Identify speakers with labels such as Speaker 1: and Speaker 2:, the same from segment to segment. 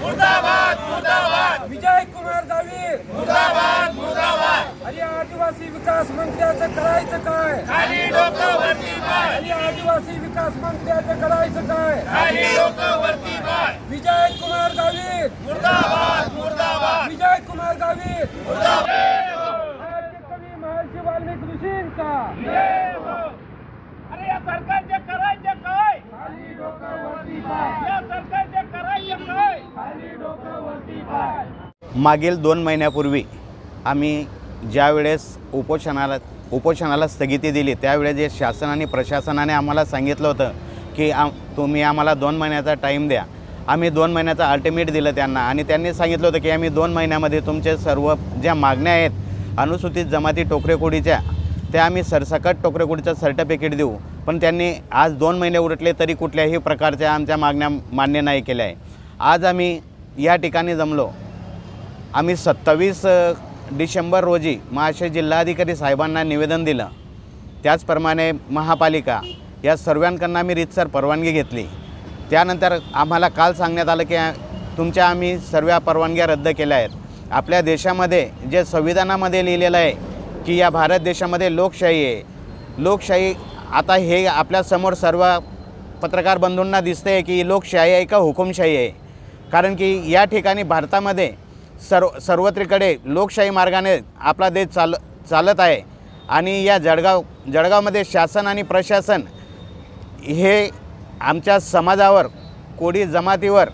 Speaker 1: मुर्दाबाद मुर्दाबाद. विजय कुमार गावीर मुर्दाबाद मुर्दाबाद. आणि आदिवासी विकास मंत्र्याचं करायचं काय?
Speaker 2: खाली डोकं वरती
Speaker 1: आणि आदिवासी विकास मंत्र्याचं करायचं काय?
Speaker 2: खाली डोकं
Speaker 1: विजय कुमार गावीर
Speaker 2: मुर्दाबाद.
Speaker 3: मागील दोन महिन्यापूर्वी आम्ही ज्यावेळेस उपोषणाला उपोषणाला स्थगिती दिली त्यावेळेस जे शासन आणि प्रशासनाने आम्हाला सांगितलं होतं की आम तुम्ही आम्हाला दोन महिन्याचा टाईम द्या. आम्ही दोन महिन्याचा अल्टिमेट दिलं त्यांना आणि त्यांनी सांगितलं होतं की आम्ही दोन महिन्यामध्ये तुमचे सर्व ज्या मागण्या आहेत अनुसूचित जमाती टोकरेकोडीच्या त्या आम्ही सरसकट टोकरेकोडीचं सर्टिफिकेट देऊ. पण त्यांनी आज दोन महिने उरटले तरी कुठल्याही प्रकारच्या आमच्या मागण्या मान्य नाही केल्या आहे. आज आम्ही या ठिकाणी जमलो. आम्ही सत्तावीस डिसेंबर रोजी महाराष्ट्र जिल्हाधिकारी साहेबांना निवेदन दिलं. त्याचप्रमाणे महापालिका या सर्वांकडनं आम्ही रीतसर परवानगी घेतली. त्यानंतर आम्हाला काल सांगण्यात आलं की तुमच्या आम्ही सर्व परवानग्या रद्द केल्या आहेत. आपल्या देशामध्ये जे संविधानामध्ये लिहिलेलं आहे की या भारत देशामध्ये लोकशाही आहे. लोकशाही आता हे आपल्यासमोर सर्व पत्रकार बंधूंना दिसते आहे की लोकशाही आहे का हुकुमशाही आहे? कारण की या ठिकाणी भारतामध्ये सर्व सर्वत्रीकडे लोकशाही मार्गाने आपला देश चाल चालत आहे. आणि या जळगाव जळगावमध्ये शासन आणि प्रशासन हे आमच्या समाजावर कोडी जमातीवर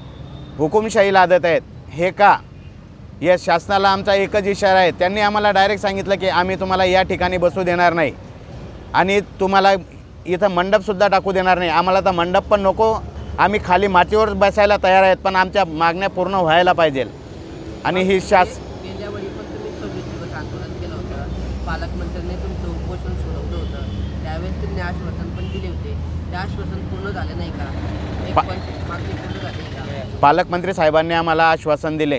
Speaker 3: हुकुमशाही लादत आहेत. हे का? या शासनाला आमचा एकच इशारा आहे. त्यांनी आम्हाला डायरेक्ट सांगितलं की आम्ही तुम्हाला या ठिकाणी बसू देणार नाही. आणि तुम्हाला इथं मंडपसुद्धा टाकू देणार नाही. आम्हाला तर मंडप पण नको आम्ही खाली मातीवर बसायला तयार आहेत पण आमच्या मागण्या पूर्ण व्हायला पाहिजे. आणि ही शास
Speaker 4: गेल्या वेळी पण तुम्ही सव्वीस दिवस आंदोलन केलं होतं. पालकमंत्र्यांनी तुमचं उपोषण सोडवलं होतं. त्यावेळेस त्यांनी आश्वासन पण दिले होते. ते आश्वासन पूर्ण झाले नाही का? एक
Speaker 3: पा-
Speaker 4: पण मागणी पूर्ण झाली का?
Speaker 3: पालकमंत्री साहेबांनी आम्हाला आश्वासन दिले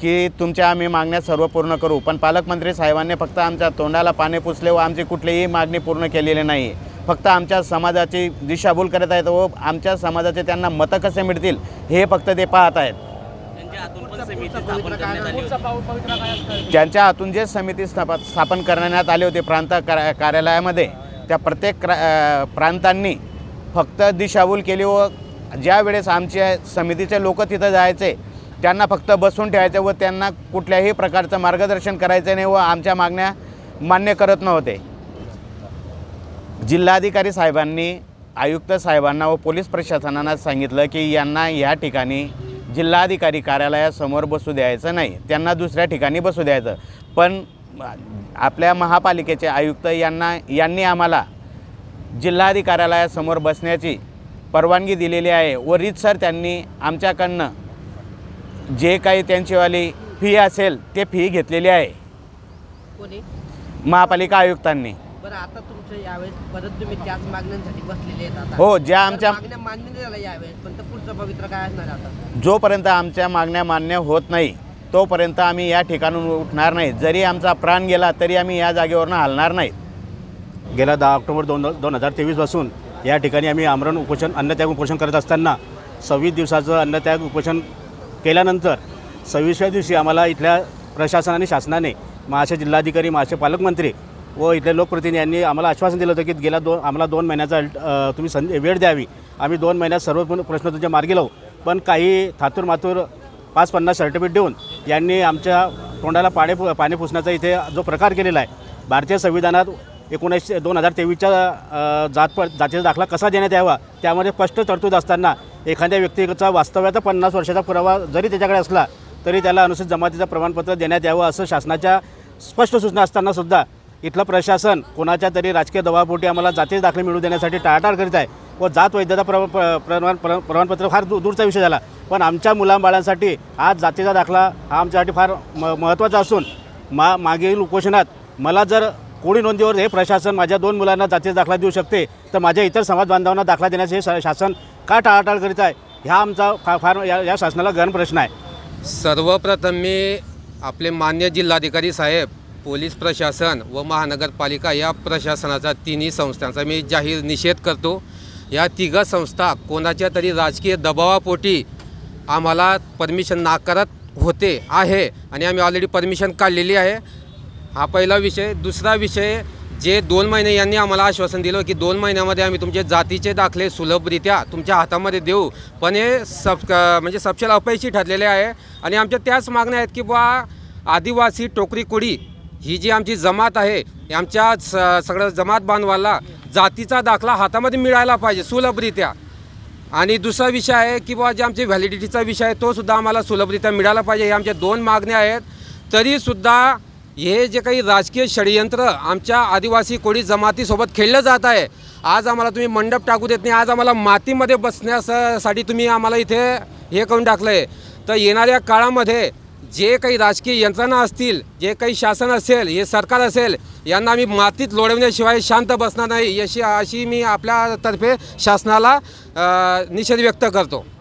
Speaker 3: की तुमच्या आम्ही मागण्या सर्व पूर्ण करू. पण पालकमंत्री साहेबांनी फक्त आमच्या तोंडाला पाणी पुसले व आमची कुठलीही मागणी पूर्ण केलेली नाही फक्त आमच्या समाजाची दिशाभूल करत आहेत व आमच्या समाजाचे त्यांना मतं कसे मिळतील हे फक्त ते पाहत आहेत. त्यांच्या हातून जे समिती स्थापन स्थापन करण्यात आले होते प्रांत कार्या- कार्यालयामध्ये त्या प्रत्येक प्रांतांनी फक्त दिशाभूल केली व ज्या वेळेस आमच्या समितीचे लोक तिथं जायचे त्यांना फक्त बसून ठेवायचे व त्यांना कुठल्याही प्रकारचं मार्गदर्शन करायचं नाही व आमच्या मागण्या मान्य करत नव्हते. जिल्हाधिकारी साहेबांनी आयुक्त साहेबांना व पोलीस प्रशासनानं सांगितलं की यांना या ठिकाणी जिल्हाधिकारी कार्यालयासमोर बसू द्यायचं नाही. त्यांना दुसऱ्या ठिकाणी बसू द्यायचं. पण आपल्या महापालिकेचे आयुक्त यांना यांनी आम्हाला जिल्हाधिकारी कार्यालयासमोर बसण्याची परवानगी दिलेली आहे. व रीतसर त्यांनी आमच्याकडनं जे काही त्यांचीवाली फी असेल ते फी घेतलेली आहे. महापालिका आयुक्तांनी.
Speaker 4: बरं आता तुमचं यावेळेस परत तुम्ही त्याच मागण्यांसाठी बसलेले आहेत आता.
Speaker 3: हो, ज्या
Speaker 4: तर
Speaker 3: आमच्या-
Speaker 4: मागण्या मान्य नाही झाल्या यावेळेस पण तर पुढचं पवित्र काय असणार आहे आता?
Speaker 3: जोपर्यंत आमच्या मागण्या मान्य होत नाही तोपर्यंत आम्ही या ठिकाणून उठणार नाही. जरी आमचा प्राण गेला तरी आम्ही या जागेवरनं हलणार नाहीत
Speaker 5: गेल्या दहा ऑक्टोबर दोन दोन हजार तेवीसपासून या ठिकाणी आम्ही आमरण उपोषण अन्नत्याग उपोषण करत असताना सव्वीस दिवसाचं अन्नत्याग उपोषण केल्यानंतर सव्वीसव्या दिवशी आम्हाला इथल्या प्रशासन आणि शासनाने महाराष्ट्र जिल्हाधिकारी महाराष्ट्र पालकमंत्री व इथल्या लोकप्रतिनिधी यांनी आम्हाला आश्वासन दिलं होतं की गेल्या दोन आम्हाला दोन महिन्याचा तुम्ही संधी वेळ द्यावी. आम्ही दोन महिन्यात सर्व प्रश्न तुमच्या मार्गी लावू. पण काही थातूर मातूर पाच पन्नास सर्टिफिकेट देऊन यांनी आमच्या तोंडाला पाणी पु पाणी पुसण्याचा इथे जो प्रकार केलेला आहे भारतीय संविधानात एकोणीसशे दोन हजार तेवीसच्या जात प जातीचा दाखला कसा देण्यात यावा त्यामध्ये स्पष्ट तरतूद असताना एखाद्या व्यक्तीचा वास्तव्याचा पन्नास वर्षाचा पुरावा जरी त्याच्याकडे असला तरी त्याला अनुसूचित जमातीचं प्रमाणपत्र देण्यात यावं असं शासनाच्या स्पष्ट सूचना असतानासुद्धा इथलं प्रशासन कोणाच्या तरी राजकीय दबावापोटी आम्हाला जातीच दाखले मिळू देण्यासाठी टाळाटाळ करीत आहे व जात वैधता प्र प्रमाण प्र- प्रमाणपत्र फार दू दूरचा विषय झाला. पण आमच्या मुलांबाळांसाठी आज जातीचा दाखला हा आमच्यासाठी फार म महत्त्वाचा असून मा मागील उपोषणात मला जर कोणी नोंदीवर हे प्रशासन माझ्या दोन मुलांना जातीचा दाखला देऊ शकते तर माझ्या इतर समाज बांधवांना दाखला देण्याचे हे शा- शासन का टाळाटाळ करीत आहे? ह्या आमचा फा फार या या शासनाला गहन प्रश्न आहे.
Speaker 6: सर्वप्रथम मी आपले मान्य जिल्हाधिकारी साहेब पोलीस प्रशासन व महानगरपालिका या प्रशासनाचा तिन्ही संस्थांचा मी जाहीर निषेध करतो. या तिघं संस्था कोणाच्या तरी राजकीय दबावापोटी आम्हाला परमिशन नाकारत होते आहे आणि आम्ही ऑलरेडी परमिशन काढलेली आहे. हा पहिला विषय. दुसरा विषय जे दोन महिने यांनी आम्हाला आश्वासन दिलं की दोन महिन्यामध्ये आम्ही तुमचे जातीचे दाखले सुलभरित्या तुमच्या हातामध्ये देऊ. पण हे सब म्हणजे सपशेल अपयशी ठरलेले आहे. आणि आमच्या त्याच मागण्या आहेत की बा आदिवासी टोकरी कुडी ही जी आमची जमात आहे आमच्या स सगळं जमात बांधवाला जातीचा दाखला हातामध्ये मिळायला पाहिजे सुलभरित्या. आणि दुसरा विषय आहे की बाबा जे आमचे व्हॅलिडिटीचा विषय आहे तोसुद्धा आम्हाला सुलभरित्या मिळाला पाहिजे हे आमच्या दोन मागण्या आहेत. तरीसुद्धा हे जे काही राजकीय षडयंत्र आमच्या आदिवासी कोळी जमातीसोबत खेळलं जात आहे आज आम्हाला तुम्ही मंडप टाकू देत नाही आज आम्हाला मातीमध्ये बसण्यासाठी तुम्ही आम्हाला इथे हे करून टाकलं आहे तर येणाऱ्या काळामध्ये जे काही राजकीय यंत्रणा असतील जे काही शासन असेल हे सरकार असेल यांना आम्ही मातीत लोळवण्याशिवाय शांत बसणार नाही अशी अशी मी आपल्यातर्फे शासनाला निषेध व्यक्त करतो.